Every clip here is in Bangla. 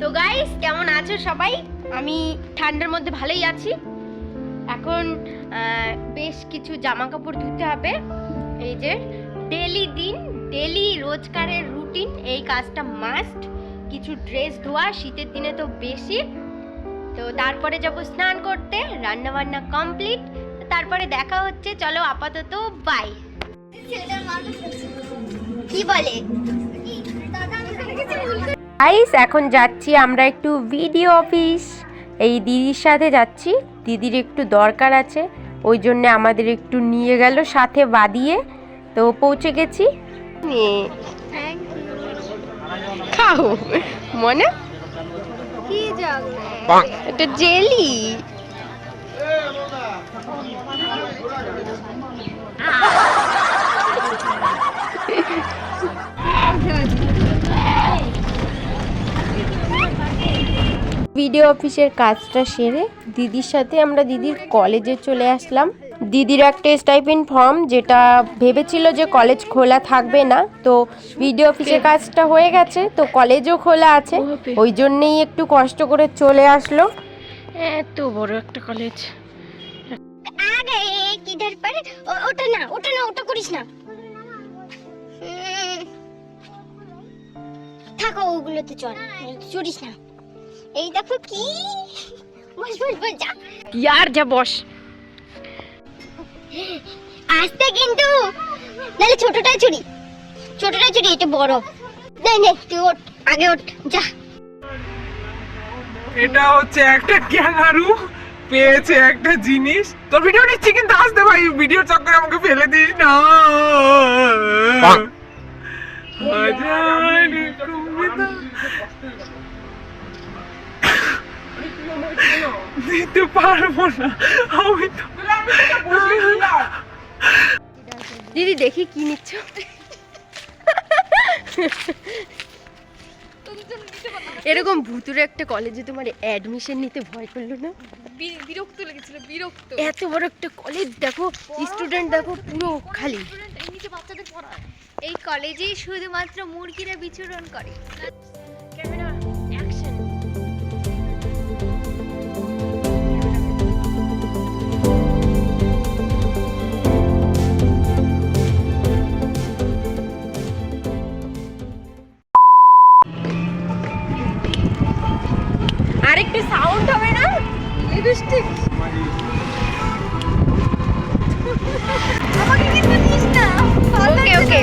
তো গাইস কেমন আছো সবাই? আমি ঠান্ডার মধ্যে ভালোই আছি। এখন বেশ কিছু জামা কাপড় ধুতে হবে। এই যে ডেলি দিন ডেলি রোজকারের রুটিন এই কাজটা মাস্ট কিছু ড্রেস ধোয়া শীতের দিনে তো বেশি। তো তারপরে যাব স্নান করতে রান্না বান্না কমপ্লিট তারপরে দেখা হচ্ছে চলো আপাতত বাই কি বলে? গাইস এখন যাচ্ছি আমরা একটু ভিডিও অফিস এই দিদির সাথে যাচ্ছি। দিদির একটু দরকার আছে ওই জন্যে আমাদের একটু নিয়ে গেল সাথে বাদিয়ে তো পৌঁছে গেছি। খাও। মনে? কি এটা জেলি। ভিডিও অফিসের কাজটা সেরে দিদির সাথে আমরা দিদির কলেজে চলে আসলাম। দিদির একটা স্টাইপেন্ড ফর্ম যেটা ভেবেছিল যে কলেজ খোলা থাকবে না তো ভিডিও অফিসের কাজটা হয়ে গেছে তো কলেজও খোলা আছে ওই জন্যেই একটু কষ্ট করে চলে আসলো। এত বড় একটা কলেজ। আরে পারে? ওটা না ওটা না ওটা করিস না। থাকো ওগুলোতে চল চড়িস না। এই দেখো কি? বস বস বস যা। ইয়ার যা বস। আস্তে কিন্তু। নাহলে ছোটটাই চুরি। ছোটটাই চুরি এটা বড়। নাই নাই তুই ওঠ আগে ওঠ যা। এটা হচ্ছে একটা ক্যাঙ্গারু পেয়েছে একটা জিনিস। তোর ভিডিও নিচ্ছি কিন্তু আসতে ভাই ভিডিও চক্করে আমাকে ফেলে দিস না। দিতে পারব না। আমি তো দিদি দেখি কি নিচ্ছ। এরকম ভুতুরে একটা কলেজে তোমার অ্যাডমিশন নিতে ভয় করল না? বিরক্ত লেগেছিল বিরক্ত। এত বড় একটা কলেজ দেখো স্টুডেন্ট দেখো পুরো খালি। এই কলেজেই শুধুমাত্র মুরগিরা বিচরণ করে। সাউন্ড হবে না? লিপস্টিক আমাকে কিন্তু দিস না। ওকে ওকে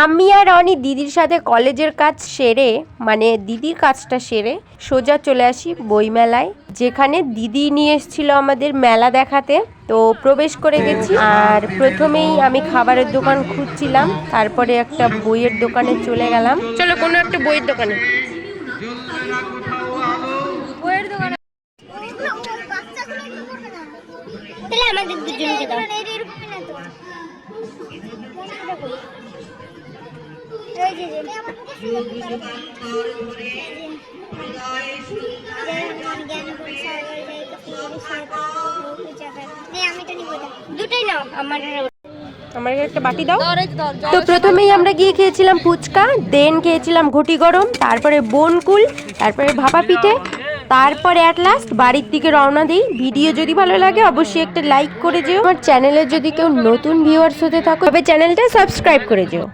আমি আর অনি দিদির সাথে কলেজের কাজ সেরে মানে দিদির কাজটা সেরে সোজা চলে আসি বইমেলায় যেখানে দিদি নিয়ে এসেছিল আমাদের মেলা দেখাতে। তো প্রবেশ করে গেছি আর প্রথমেই আমি খাবারের দোকান খুঁজছিলাম তারপরে একটা বইয়ের দোকানে চলে গেলাম। চলো কোনো একটা বইয়ের দোকানে। বইয়ের দোকানে। তাহলে আমাদের দুজনকে দাও এই যে, যে। নে, আমি তো নিবো এটা। দুটোই নাও আমার আমার একটা বাটি দাও। তো প্রথমেই আমরা গিয়ে খেয়েছিলাম ফুচকা দেন খেয়েছিলাম ঘটি গরম তারপরে বনকুল তারপরে ভাপা পিঠে তারপরে অ্যাট লাস্ট বাড়ির দিকে রওনা দিই। ভিডিও যদি ভালো লাগে অবশ্যই একটা লাইক করে যেও। আমার চ্যানেলে যদি কেউ নতুন ভিউয়ার্স হতে থাকো তবে চ্যানেলটা সাবস্ক্রাইব করে যেও।